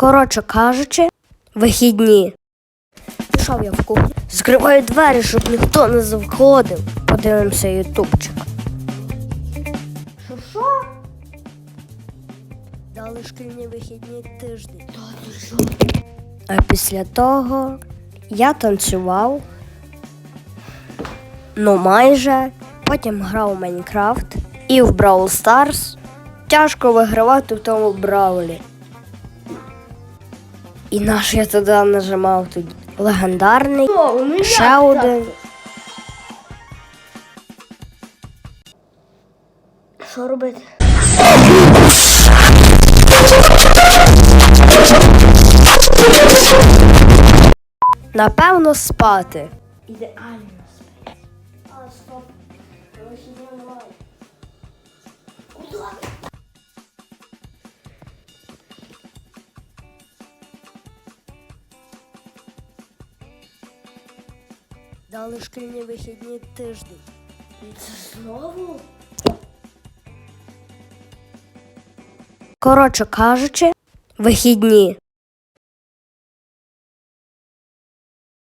Коротше кажучи, вихідні. Пішов я в кухню, закриваю двері, щоб ніхто не заходив. Подивимося ютубчик. Що що? Дали шкільні вихідні тиждень. А після того я танцював. Ну, майже. Потім грав у Майнкрафт і в Brawl Stars. Тяжко вигравати в тому браулі. І наш я туди нажимав тоді. Легендарний. Ще один. Що робити? Напевно, спати. Ідеально спати. А, стоп. Вихідні немає. Дали шкільні вихідні тиждень. Це знову? Коротше кажучи, вихідні.